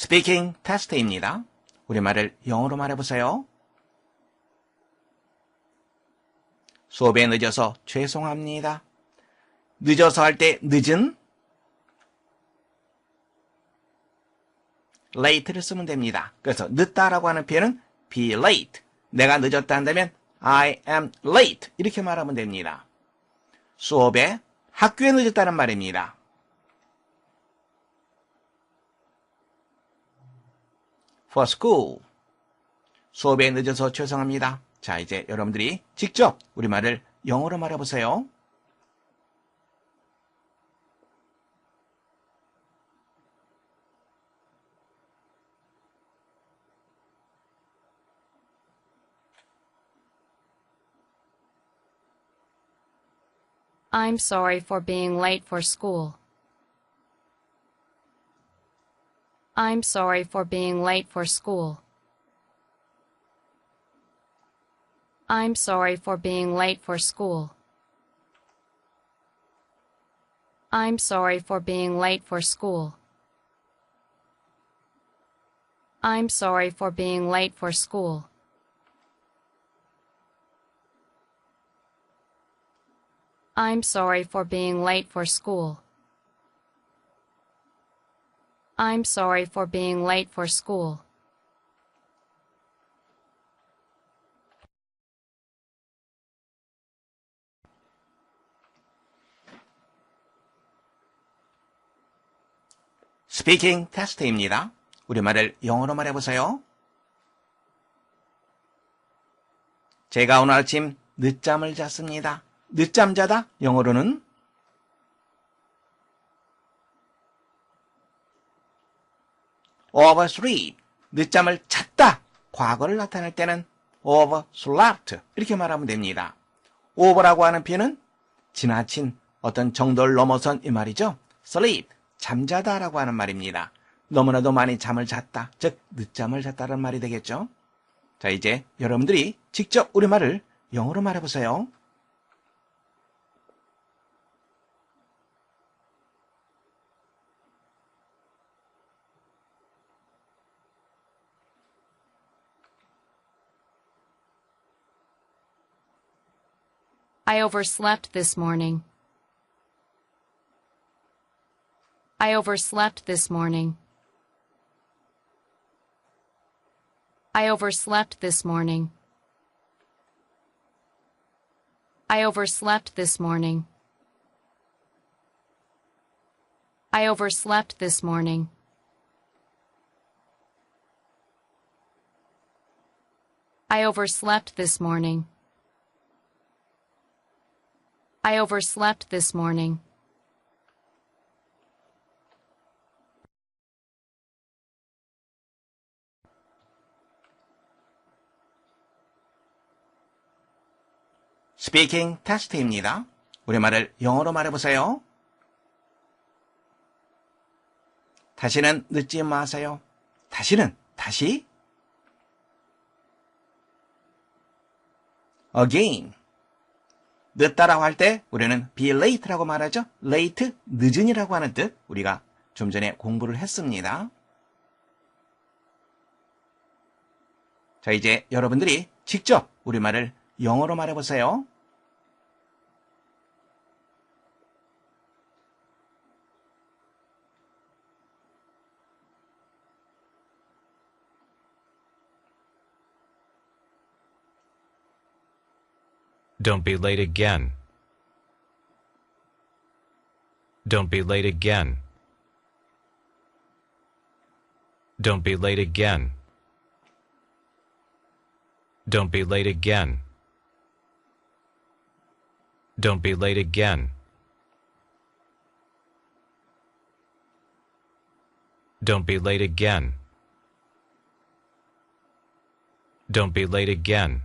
스피킹 테스트입니다. 우리말을 영어로 말해보세요. 수업에 늦어서 죄송합니다. 늦어서 할 때 늦은 late를 쓰면 됩니다. 그래서 늦다라고 하는 표현은 be late. 내가 늦었다 한다면 I am late 이렇게 말하면 됩니다. 수업에 학교에 늦었다는 말입니다. For school. 수업에 늦어서 죄송합니다. 자, 이제 여러분들이 직접 우리말을 영어로 말해보세요. I'm sorry for being late for school. I'm sorry for being late for school. I'm sorry for being late for school. I'm sorry for being late for school. I'm sorry for being late for school. I'm sorry for being late for school. I'm sorry for being late for school. 스피킹 테스트입니다. 우리말을 영어로 말해보세요. 제가 오늘 아침 늦잠을 잤습니다. 늦잠 자다 영어로는 oversleep 늦잠을 잤다 과거를 나타낼 때는 overslept 이렇게 말하면 됩니다. over라고 하는 표현은 지나친 어떤 정도를 넘어선 이 말이죠. sleep 잠자다라고 하는 말입니다. 너무나도 많이 잠을 잤다 즉 늦잠을 잤다는 말이 되겠죠. 자 이제 여러분들이 직접 우리말을 영어로 말해보세요. I overslept this morning. I overslept this morning. I overslept this morning. I overslept this morning. I overslept this morning. I overslept this morning. I overslept this morning. 스피킹 테스트입니다. 우리말을 영어로 말해보세요. 다시는 늦지 마세요. 다시는, 다시. again. 늦다라고 할 때 우리는 be late라고 말하죠. late, 늦은이라고 하는 뜻. 우리가 좀 전에 공부를 했습니다. 자, 이제 여러분들이 직접 우리말을 영어로 말해보세요. Don't be late again. Don't be late again. Don't be late again. Don't be late again. Don't be late again. Don't be late again. Don't be late again.